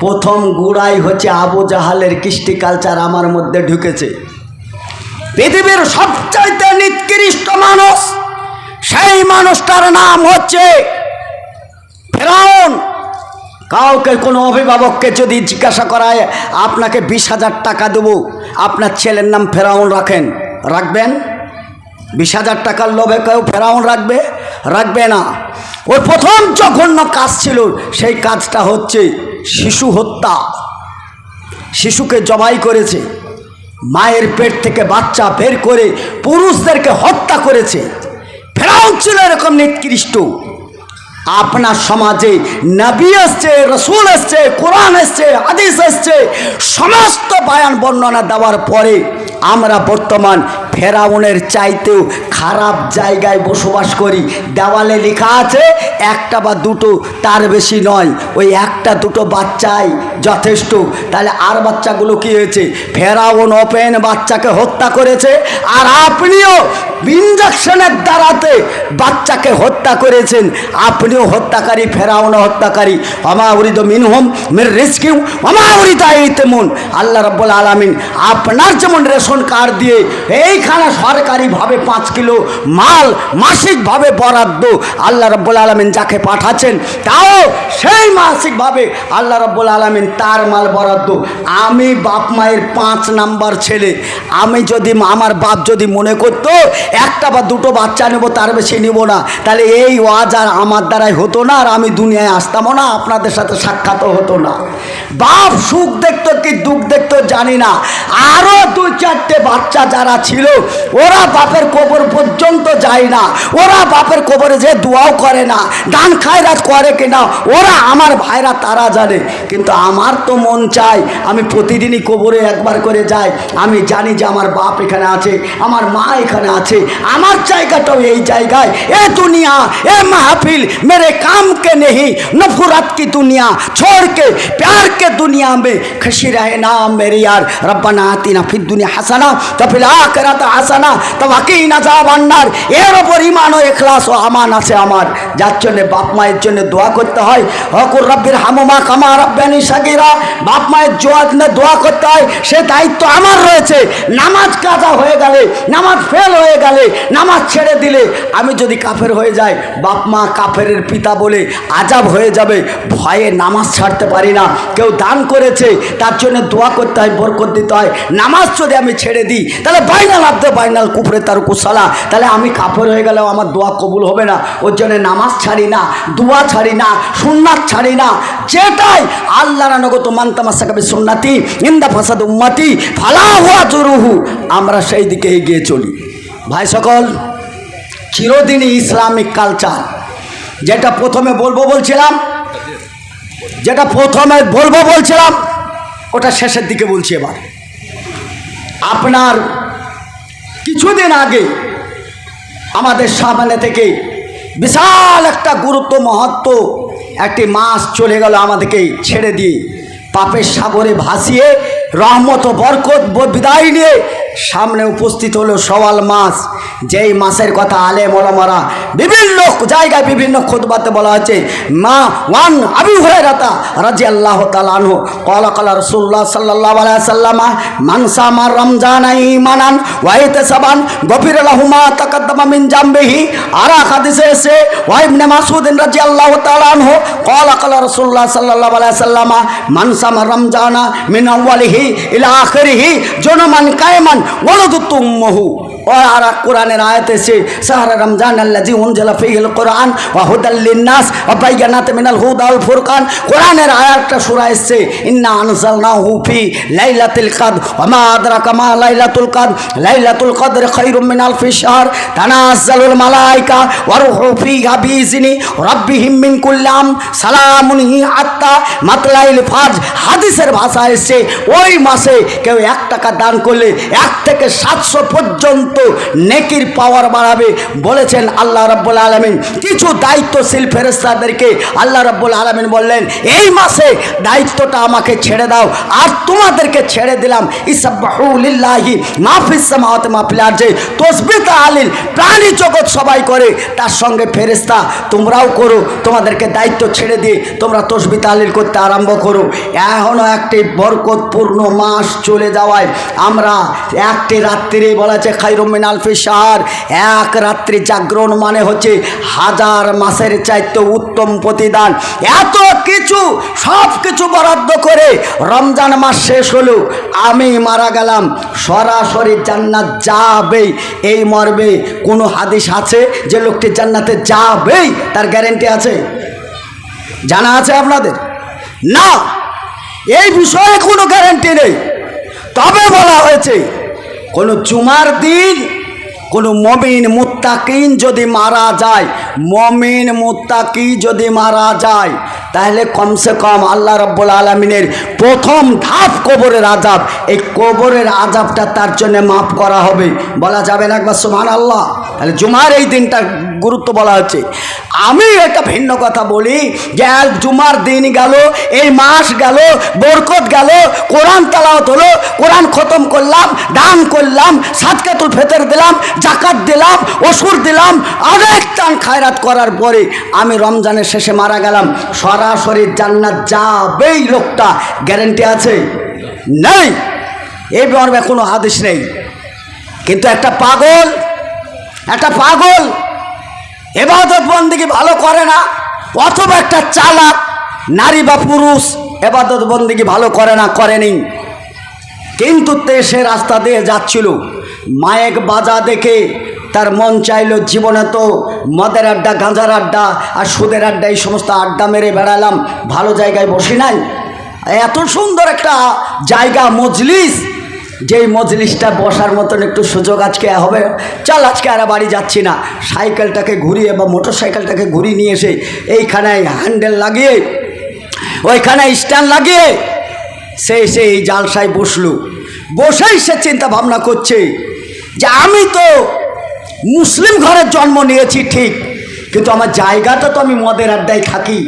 প্রথম গুড়াই হচ্ছে আবু জাহালের কৃষ্টি কালচার আমার মধ্যে ঢুকেছে। পৃথিবীর সবচাইতে নিকৃষ্ট মানুষ, সেই মানুষটার নাম হচ্ছে ফেরাউন। কাউকে কোনো অভিভাবককে যদি জিজ্ঞাসা করায়, আপনাকে বিশ হাজার টাকা দেবো, আপনার ছেলের নাম ফেরাউন রাখেন। রাখবেন? বিশ হাজার টাকার লোভে কেউ ফেরাউন রাখবে? রাখবে না। ওর প্রথম জঘন্য কাজ ছিল, সেই কাজটা হচ্ছে শিশু হত্যা। শিশুকে জবাই করেছে। মায়ের পেট থেকে বাচ্চা বের করে পুরুষদেরকে হত্যা করেছে। ফেরাও ছিল এরকম নিকৃষ্ট। আপনার সমাজে নবী এসছে, রসুল এসছে, কোরআন এসছে, হাদিস এসছে, সমস্ত বায়ান বর্ণনা দেওয়ার পরে আমরা বর্তমান ফেরাউনের চাইতেও খারাপ জায়গায় বসবাস করি। দেওয়ালে লেখা আছে, একটা বা দুটো তার বেশি নয়, ওই একটা দুটো বাচ্চাই যথেষ্ট। তাহলে আর বাচ্চাগুলো কি হয়েছে? ফেরাউন ওপেন বাচ্চাকে হত্যা করেছে, আর আপনিও ইঞ্জেকশনের দ্বারাতে বাচ্চাকে হত্যা করেছেন। আপনিও হত্যাকারী ফেরাউন হত্যাকারী। অমা উরিদ মিনহুম মের রিস্কিউ অমা উরিদ তেমন আল্লাহ রব্বুল আলমিন আপনার যেমন রেশন কার্ড দিয়ে এইখানে সরকারিভাবে পাঁচ কিলো মাল মাসিকভাবে বরাদ্দ আল্লাহ রব্বুল আলমিন যাকে পাঠাচ্ছেন, তাও সেই মাসিকভাবে আল্লাহ রব্বুল আলমিন তার মাল বরাদ্দ। আমি বাপ মায়ের পাঁচ নাম্বার ছেলে। আমি যদি আমার বাপ যদি মনে করতো একটা বা দুটো বাচ্চা নেব, তার বেশি নিব না। তাহলে এই ওয়াজ আর আমার দ্বারাই হতো না, আর আমি দুনিয়ায় আসতামও না, আপনাদের সাথে সাক্ষাৎও হতো না। বাপ সুখ দেখতো কি দুঃখ দেখতো জানি না। আরও দু চারটে বাচ্চা যারা ছিল, ওরা বাপের কবর পর্যন্ত যায় না। ওরা বাপের কবরে যে দোয়াও করে না, দান খায়রাত করে কিনা ওরা আমার ভাইরা তারা জানে। কিন্তু আমার তো মন চাই আমি প্রতিদিনই কবরে একবার করে যাই। আমি জানি যে আমার বাপ এখানে আছে, আমার মা এখানে আছে আমার জায়গাটাও এই জায়গায় এ দুনিয়া এ মাহফিল মেরে काम के नहीं नफरत की दुनिया छोड़ के प्यार के दुनिया में खुशी रहे ना मेरे यार रब्बाना आतिना फिर दुनिया हसाना तो फिर आखिरत হাসানা তো বাকি না যা ভান্ডার এর ওপর ইমান ও এখলাস ও আমান আছে আমার যার জন্য বাপ মায়ের জন্য দোয়া করতে হয় হকুর রব্বির হামুমা কামা রব্বানি সাকিরা বাপ মায়ের জন্য দোয়া করতে হয় সে দায়িত্ব আমার রয়েছে নামাজ কাজা হয়ে গেলে নামাজ ফেল হয়ে গেলে নামাজ ছেড়ে দিলে আমি যদি কাফের হয়ে যাই, বাপ মা কাফের পিতা বলে আজাব হয়ে যাবে, ভয়ে নামাজ ছাড়তে পারি না। কেউ দান করেছে, তার জন্য দোয়া করতে হয়, বরকত দিতে হয়। নামাজ যদি আমি ছেড়ে দিই, তাহলে বাইনাল আব্দে, বাইনাল কুফরে তার কুসালা তাহলে আমি কাফের হয়ে গেলেও আমার দোয়া কবুল হবে না। ওর জন্য নামাজ ছাড়ি না, দোয়া ছাড়ি না, সুন্নাত ছাড়ি না। যেটাই আল্লাহ রানগত মান্তামা সাকাবে সুন্নাতি ইন্দা ফাসাদ উম্মাতি, ফালা হুয়া জরুহু। আমরা সেই দিকে এগিয়ে চলি। ভাই সকল, চিরদিনই ইসলামিক কালচার। যেটা প্রথমে বলব বলছিলাম, যেটা প্রথমে বলব বলছিলাম, ওটা শেষের দিকে বলছি এবার। আপনার কিছুদিন আগে আমাদের সামনে থেকে বিশাল একটা গুরুত্ব মহত্ব একটি মাছ চলে গেল আমাদেরকে ছেড়ে দিয়ে। পাপের সাগরে ভাসিয়ে রহমত ও বরকত বিদায় নিয়ে সামনে উপস্থিত হলো সওয়াল মাস যেই মাসের কথা আলে মলমারা বিভিন্ন জায়গায় বিভিন্ন খুদবাতে বলা হচ্ছে মা ওয়ান আবি হয়ে রাতা রাজি আল্লাহ তালানহ কলা কলা রসুল্লাহ সাল্লাহ সাল্লামা মানসা মার রমজান ইমানান ওয়াইতে সাবান গফির আলহুমা তাকাদ্দামা মিন জামবিহি আরা হাদিসে এসে ওয়াইবনে মাসুদিন রাজি আল্লাহ তালানহ কলা কলা রসুল্লাহ সাল্লাহ সাল্লামা মানসা মার রমজানা মিন আউ্বালিহি আখিরিহি জনমান কায়মান ওয়ালাদুতুম্মহু আর কোরআনের আয়াত এসে, সাহারা রমজান উনজালা ফিহিল কোরআন, ওয়া হুদাল লিন্নাস, ওয়া বাইয়ানাত মিনাল হুদা ওয়াল ফুরকান। কোরআনের আয়াতটা সূরা এসেছে, ইন্না আনজালনাহু ফি কদর, ওয়া মা আদরাকা মা লাইলাতুল কদর লাইলাতুল কদর তানাজ্জালুল মালায়েকা ওয়া রূহু ফিহা বিইজনি রাব্বিহিম মিন কুল্লি আম সালামুন হি আত্তা মাতলাইল ফাজ। হাদিসের ভাষা এসেছে, ওই মাসে কেউ এক টাকা দান করলে এক থেকে সাতশো পর্যন্ত নেকির পাওয়ার বাড়াবে। বলেছেন আল্লাহ রাব্বুল আলমিন। কিছু দায়িত্বশীল ফেরেস্তাদেরকে আল্লাহ রাব্বুল আলমিন বললেন, এই মাসে দায়িত্বটা আমাকে ছেড়ে দাও, আর তোমাদেরকে ছেড়ে দিলাম। ইসাবাহুলিল্লাহি মাহফিস সামাওয়াত মাহফিল যে তসবিতা আলিল প্রাণী জগৎ সবাই করে, তার সঙ্গে ফেরেস্তা তোমরাও করো, তোমাদেরকে দায়িত্ব ছেড়ে দিয়ে তোমরা তসবি তালিল করতে আরম্ভ করো। এখনও একটি বরকতপূর্ণ মাস চলে যাওয়ায় আমরা একটি রাত্রি বলা আছে খাইরুমিন আলফি সাহার এক রাত্রি জাগরণ মানে হচ্ছে হাজার মাসের চাইতে উত্তম প্রতিদান। এত কিছু, সব কিছু বরাদ্দ করে রমজান মাস শেষ হলো, আমি মারা গেলাম। সরাসরি জান্নাত যাবেই, এই মর্মে কোনো হাদিস আছে যে লোকটি জান্নাতে যাবেই, তার গ্যারেন্টি আছে? জানা আছে আপনাদের? না! এই বিষয়ে কোনো গ্যারেন্টি নেই। তবে বলা হয়েছে, কোনো জুমার দিন, কোনো মমিন মুত্তাকিন যদি মারা যায়, মমিন মুত্তাকি যদি মারা যায়, তাহলে কমসে কম আল্লাহ রব্বুল আলমিনের প্রথম ধাপ কবরের আজাব এই কবরের আজাবটা তার জন্য মাফ করা হবে। বলা যাবে না একবার সুমান আল্লাহ তাহলে জুমার এই দিনটা গুরুত্ব বলা হচ্ছে। আমি একটা ভিন্ন কথা বলি যে জুমার দিন গেল, এই মাস গেল, বরকত গেল, কোরআন তালাওত হলো, কোরআন খতম করলাম, দান করলাম সাতকাতুল ফেতর দিলাম জাকাত দিলাম, ওষুধ দিলাম অনেক টান খায়রাত করার পরে আমি রমজানের শেষে মারা গেলাম। সরাসরি জান্নাত যাবেই লোকটা। গ্যারেন্টি আছে? নেই। এই মর্মে কোনো হাদিস নেই। কিন্তু একটা পাগল একটা পাগল এবাদত বন্দিকে ভালো করে না, অথবা একটা চালাক, নারী বা পুরুষ এবাদত বন্দিকে ভালো করে না, করেনি। কিন্তু তে সে রাস্তা দিয়ে যাচ্ছিল। মায়েক বাজা দেখে তার মন চাইলো, জীবনে তো মদের আড্ডা, গাঁজার আড্ডা আর সুদের আড্ডা, এই সমস্ত আড্ডা মেরে বেড়ালাম, ভালো জায়গায় বসি নাই। এত সুন্দর একটা জায়গা, মজলিস যেই মজলিসটা বসার মতন একটু সুযোগ আজকে হবে, চল আজকে আর বাড়ি যাচ্ছি না। সাইকেলটাকে ঘুরিয়ে বা মোটর সাইকেলটাকে ঘুরিয়ে নিয়ে এসে এইখানে হ্যান্ডেল লাগিয়ে ওইখানে স্ট্যান্ড লাগিয়ে সে সেই জালসায় বসল। বসেই সে চিন্তা ভাবনা করছে যে আমি তো মুসলিম ঘরের জন্ম নিয়েছি ঠিক, কিন্তু আমার জায়গাটা তো আমি মদের আড্ডায় থাকি।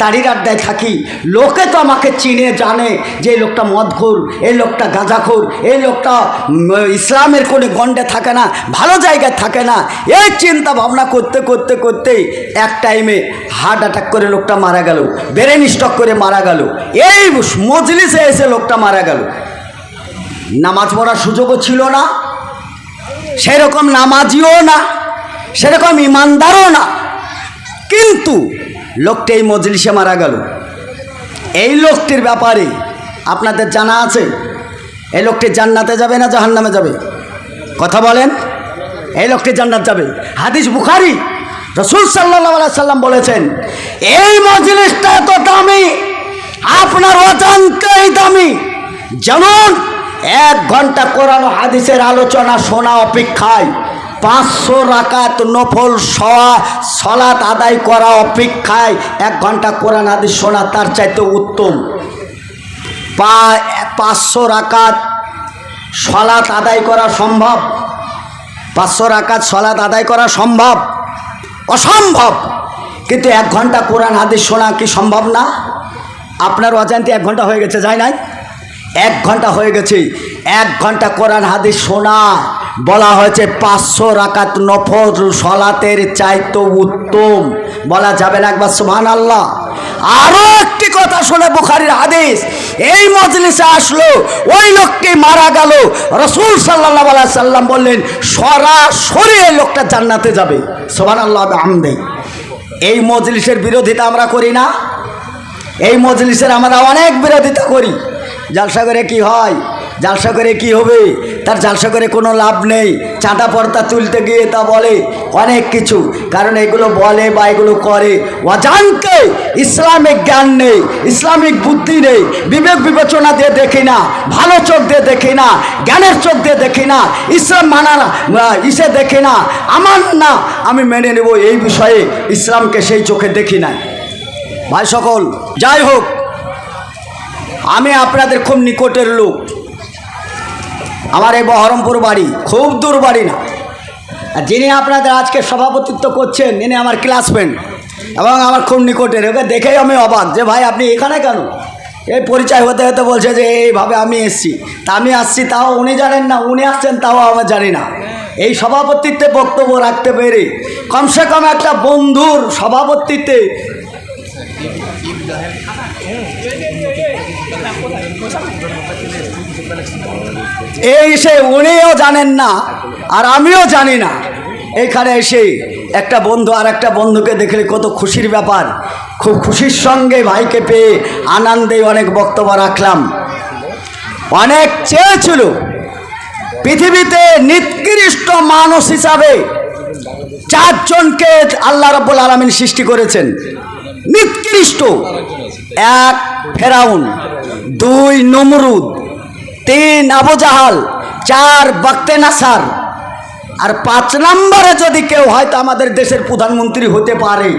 তারির আড্ডায় থাকি। লোকে তো আমাকে চিনে, জানে যে এই লোকটা মদখোর, এই লোকটা গাঁজাখোর, এই লোকটা ইসলামের কোনো গন্ডে থাকে না, ভালো জায়গায় থাকে না। এই চিন্তা ভাবনা করতে করতে করতে এক টাইমে হার্ট অ্যাটাক করে লোকটা মারা গেল ব্রেন স্টক করে মারা গেল। এই মজলিসে এসে লোকটা মারা গেল। নামাজ পড়ার সুযোগও ছিল না, সেরকম নামাজিও না, সেরকম ইমানদারও না। কিন্তু লোকটি এই মজলিসে মারা গেল। এই লোকটির ব্যাপারে আপনাদের জানা আছে? এই লোকটি জান্নাতে যাবে না জাহান্নামে যাবে? কথা বলেন। এই লোকটি জান্নাত যাবে। হাদিস বুখারি রসুল সাল্লাহ সাল্লাম বলেছেন, এই মজলিসটা এত দামি, আপনার অজান্তেই দামি। যেমন এক ঘণ্টা কোরআন হাদিসের আলোচনা শোনা অপেক্ষায়। পাঁচশো রাকাত নফল সওয়া সলাত আদায় করা অপেক্ষায় এক ঘণ্টা কোরআন হাদিস শোনা তার চাইতে উত্তম। পা, পাঁচশো রাকাত সলাত আদায় করা সম্ভব? পাঁচশো রাকাত সলাত আদায় করা সম্ভব? অসম্ভব। কিন্তু এক ঘণ্টা কোরআন হাদিস শোনা কি সম্ভব না? আপনার অজান্তে এক ঘণ্টা হয়ে গেছে যাই নাই? এক ঘণ্টা হয়ে গেছে। এক ঘণ্টা কোরআন হাদিস শোনা। বলা হয়েছে পাঁচশো রাকাত নফর সলাতের চাইতো উত্তম। বলা যাবে না একবার সুহান আল্লাহ আরও একটি কথা শুনে বুখারির হাদিস, এই মজলিসে আসলো, ওই লোকটি মারা গেল। রসুল সাল্লাহ সাল্লাম বললেন, সরাসরি এই লোকটা জান্নাতে যাবে। সোহান আল্লাহ আহমদে এই মজলিসের বিরোধিতা আমরা করি না। এই মজলিসের আমরা অনেক বিরোধিতা করি। জালসা করে কি হয়? জালসা করে কি হবে? তার জালসা করে কোনো লাভ নেই। চাঁদা পর্দা তুলতে গিয়ে তা বলে অনেক কিছু। কারণ এগুলো বলে বা এগুলো করে। অজান্তে ইসলামিক জ্ঞান নেই, ইসলামিক বুদ্ধি নেই। বিবেক বিবেচনা দিয়ে দেখি না, ভালো চোখ দিয়ে দেখি না, জ্ঞানের চোখ দিয়ে দেখি না, ইসলাম মানা ইসে দেখি না। আমার না, আমি মেনে নেব এই বিষয়ে ইসলামকে সেই চোখে দেখি না ভাই সকল, যাই হোক, আমি আপনাদের খুব নিকটের লোক। আমার এই বহরমপুর বাড়ি খুব দূর বাড়ি না। যিনি আপনাদের আজকে সভাপতিত্ব করছেন, ইনি আমার ক্লাসমেট এবং আমার খুব নিকটের ওকে দেখেই আমি অবাক যে, ভাই, আপনি এখানে কেন? এই পরিচয় হতে হতে বলছে যে, এইভাবে আমি এসছি। তা আমি আসছি, তাও উনি জানেন না, উনি আসছেন, তাও আমি জানি না। এই সভাপতিত্বে বক্তব্য রাখতে পেরে কমসে কম একটা বন্ধুর সভাপতিত্বে এই সে উনিও জানেন না, আর আমিও জানি না। এখানে এসে একটা বন্ধু আর একটা বন্ধুকে দেখলে কত খুশির ব্যাপার। খুব খুশির সঙ্গে ভাইকে পেয়ে আনন্দে অনেক বক্তব্য রাখলাম। অনেক চেয়েছিল। পৃথিবীতে নিকৃষ্ট মানুষ হিসাবে চারজনকে আল্লাহ রব্বুল আলমিন সৃষ্টি করেছেন। নিকৃষ্ট। এক ফেরাউন। দুই নমরুদ, তিন আবু জাহাল, চার বক্তে নাসার। আর পাঁচ নম্বরে যদি কেউ হয়তো আমাদের দেশের প্রধানমন্ত্রী হতে পারে।